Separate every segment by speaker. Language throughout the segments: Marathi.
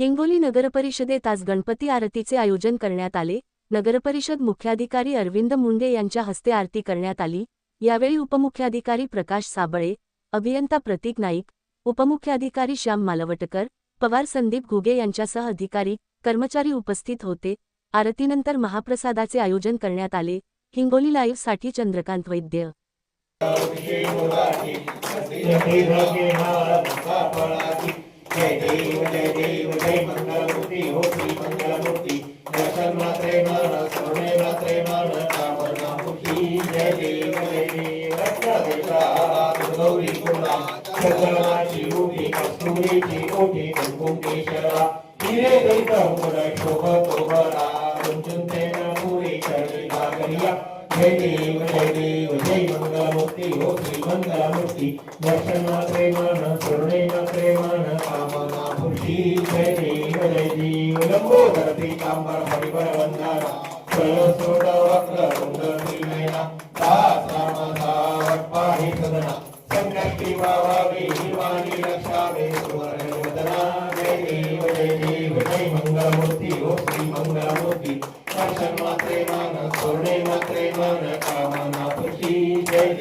Speaker 1: हिंगोली नगरपरिषदेत आज गणपती आरतीचे आयोजन करण्यात आले. नगरपरिषद मुख्याधिकारी अरविंद मुंडे यांच्या हस्ते आरती करण्यात आली. यावेळी उपमुख्याधिकारी प्रकाश साबळे अभियंता प्रतीक नाईक उपमुख्याधिकारी श्याम मालवटकर पवार संदीप घुगे यांच्यासह अधिकारी कर्मचारी उपस्थित होते. आरतीनंतर महाप्रसादाचे आयोजन करण्यात आले. हिंगोली लाईव्हसाठी चंद्रकांत वैद्य.
Speaker 2: जय भाग्य महाराजा फळाची जय देव जय देव जय मंगलमूर्ती होती मंगलमूर्ती दर्शन मात्रे मान सोने जय देव जय देव गौरी उभी कस्तुरीची ओठी हिरे दैत पुरी जय देव जय देव जय मंगलमूर्ती हो श्री मंगलमूर्ती दर्शन प्रेम देव जय देव लंबोदर पीतांबर हरिवर वंदना स्वयंस्फोट वक्र रुंद त्रिनयना दास रामाचा वटपाही सदना संकल्पी वावावे हिरवाणी रक्षावे सुवर्ण वदना जय देव जय देव जय मंगलमूर्ती हो श्री मंगलमूर्ती दर्शन मात्रे मान सोने मात्रे मन कामना पुरुषी जय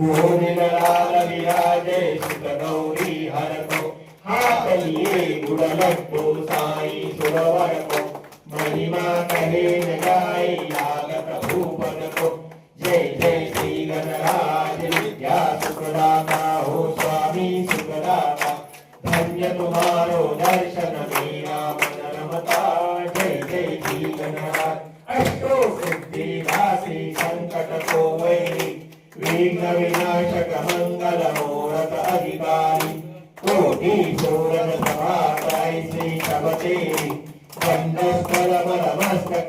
Speaker 2: गजमुखको विराजे सुत गौरी हरको साई सुरवरको महिमा कहे न जाय प्रभु जय जय श्री गणराज विद्या सुखदाता हो स्वामी सुखदाता. धन्य तुम्हारो दर्शन मेरा मन रमता जय जय श्री गणराज. अष्टो सिद्धि दासी संकट को वैरी విఘ్న వినాశక మంగళ మూలక అధికారి కోటి సూరన సమాకాయ శ్రీ కవచే దండస్థల బలమస్తక